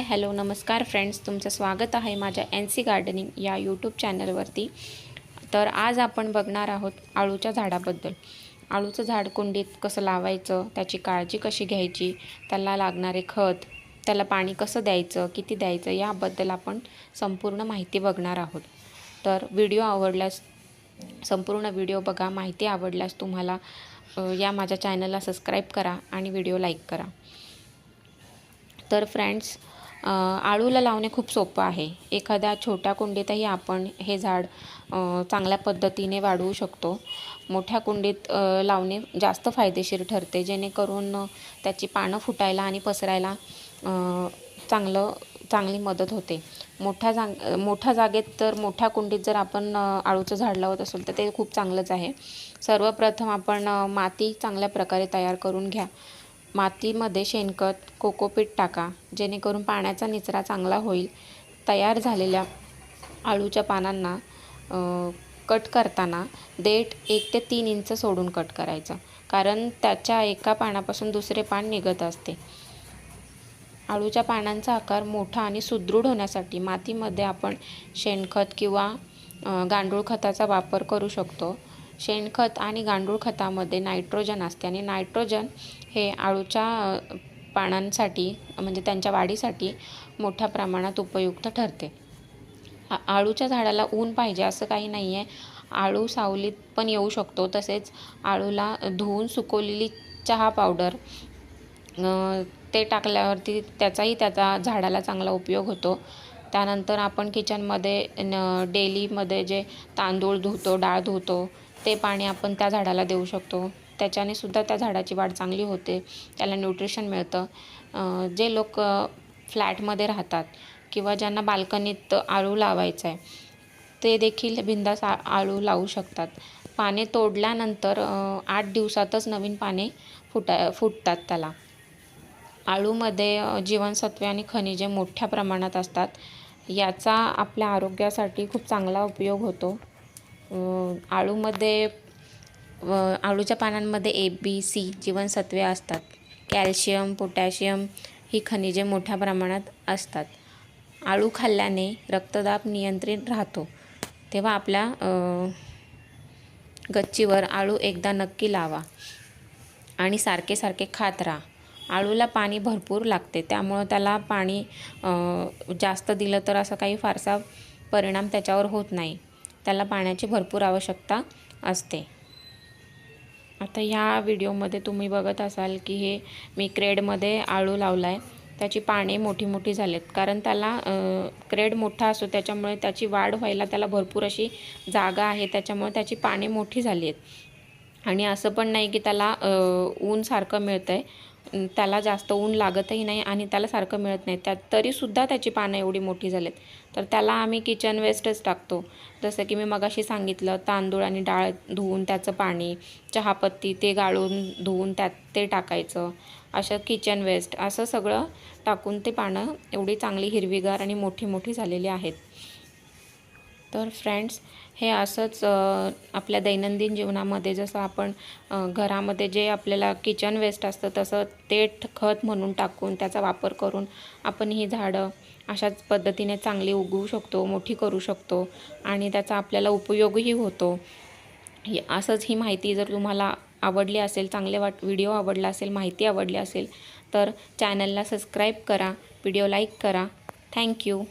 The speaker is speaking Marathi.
हाय हॅलो नमस्कार फ्रेंड्स. तुमचं स्वागत आहे माझ्या एन सी गार्डनिंग या यूट्यूब चॅनलवरती. तर आज आपण बघणार आहोत आळूच्या झाडाबद्दल. आळूचं झाड कुंडीत कसं लावायचं त्याची काळजी कशी घ्यायची त्याला लागणारे खत त्याला पाणी कसं द्यायचं किती द्यायचं याबद्दल आपण संपूर्ण माहिती बघणार आहोत. तर व्हिडिओ आवडल्यास संपूर्ण व्हिडिओ बघा. माहिती आवडल्यास तुम्हाला या माझ्या चॅनलला सबस्क्राईब करा आणि व्हिडिओ लाईक करा. तर फ्रेंड्स आळूला लावणे खूप सोपं आहे. एखाद्या छोट्या कुंडीतही आपण हे झाड चांगल्या पद्धतीने वाढवू शकतो. मोठ्या कुंडीत लावणे जास्त फायदेशीर ठरते. जेणेकरून त्याची पानं फुटायला आणि पसरायला चांगलं चांगली मदत होते. मोठ्या जाग मोठ्या जागेत तर मोठ्या कुंडीत जर आपण आळूचं झाड लावत असेल तर ते खूप चांगलंच आहे. सर्वप्रथम आपण माती चांगल्या प्रकारे तयार करून घ्या. मातीमध्ये शेणखत कोकोपीट टाका जेणेकरून पाण्याचा निचरा चांगला होईल. तयार झालेल्या आळूच्या पानांना कट करताना देठ एक ते तीन इंच सोडून कट करायचं. कारण त्याच्या एका पानापासून दुसरे पान निघत असते. आळूच्या पानांचा आकार मोठा आणि सुदृढ होण्यासाठी मातीमध्ये आपण शेणखत किंवा गांडूळ खताचा वापर करू शकतो. शेणखत आणि गांडूळ खतामध्ये नायट्रोजन असते आणि नायट्रोजन हे आळूच्या पानांसाठी म्हणजे त्यांच्या वाढीसाठी मोठ्या प्रमाणात उपयुक्त ठरते. आळूच्या झाडाला ऊन पाहिजे असं काही नाही आहे आळू सावलीत पण येऊ शकतो. तसेच आळूला धुवून सुकवलेली चहा पावडर ते टाकल्यावरती त्याचाही त्याचा झाडाला चांगला उपयोग होतो. त्यानंतर आपण किचनमध्ये न डेलीमध्ये जे तांदूळ धुतो डाळ धुतो ते पाणी आपण त्या झाडाला देऊ शकतो. त्याच्याने सुद्धा त्या झाडाची वाढ चांगली होते. त्याला न्यूट्रिशन मिळतं. जे लोक फ्लॅटमध्ये राहतात किंवा ज्यांना बाल्कनीत आळू लावायचं आहे ते देखील बिंदास आ आळू लावू शकतात. पाने तोडल्यानंतर आठ दिवसातच नवीन पाने फुटा फुटतात त्याला. आळूमध्ये जीवनसत्वे आणि खनिजे मोठ्या प्रमाणात असतात. याचा आपल्या आरोग्यासाठी खूप चांगला उपयोग होतो. आळूमध्ये व आळूच्या पानांमध्ये ए बी सी जीवनसत्वे असतात. कॅल्शियम पोटॅशियम ही खनिजे मोठ्या प्रमाणात असतात. आळू खाल्ल्याने रक्तदाब नियंत्रित राहतो. तेव्हा आपल्या गच्चीवर आळू एकदा नक्की लावा आणि सारखे सारखे खात राहा. आळूला पाणी भरपूर लागते. त्यामुळं त्याला पाणी जास्त दिलं तर असं काही फारसा परिणाम त्याच्यावर होत नाही. त्याला पाण्याची भरपूर आवश्यकता असते. आता ह्या व्हिडिओमध्ये तुम्ही बघत असाल की हे मी क्रेडमध्ये आळू लावला आहे त्याची पाने मोठी मोठी झालेत. कारण त्याला क्रेड मोठा असतो त्याच्यामुळे त्याची वाढ व्हायला त्याला भरपूर अशी जागा आहे. त्याच्यामुळे त्याची पाने मोठी झाली आहेत. आणि असं पण नाही की त्याला ऊन सारखं मिळतं आहे त्याला जास्त ऊन लागतही नाही आणि त्याला सारखं मिळत नाही. त्यात तरीसुद्धा त्याची पानं एवढी मोठी झालीत. तर त्याला आम्ही किचन वेस्टच टाकतो. जसं की मी मगाशी सांगितलं तांदूळ आणि डाळ धुवून त्याचं पाणी चहापत्ती ते गाळून धुवून त्यात ते टाकायचं. असं किचन वेस्ट असं सगळं टाकून ते पानं एवढी चांगली हिरवीगार आणि मोठी मोठी झालेली आहेत. तर फ्रेंड्स हे असंच आपल्या दैनंदिन जीवनामध्ये जसं आपण घरामध्ये जे आपल्याला किचन वेस्ट असतं तसं ते खत म्हणून टाकून त्याचा वापर करून आपण ही झाडं अशाच पद्धतीने चांगली उगवू शकतो मोठी करू शकतो आणि त्याचा आपल्याला उपयोगही होतो. ही असंच ही माहिती जर तुम्हाला आवडली असेल चांगले वाट व्हिडिओ आवडला असेल माहिती आवडली असेल तर चॅनलला सबस्क्राईब करा व्हिडिओ लाईक करा. थँक्यू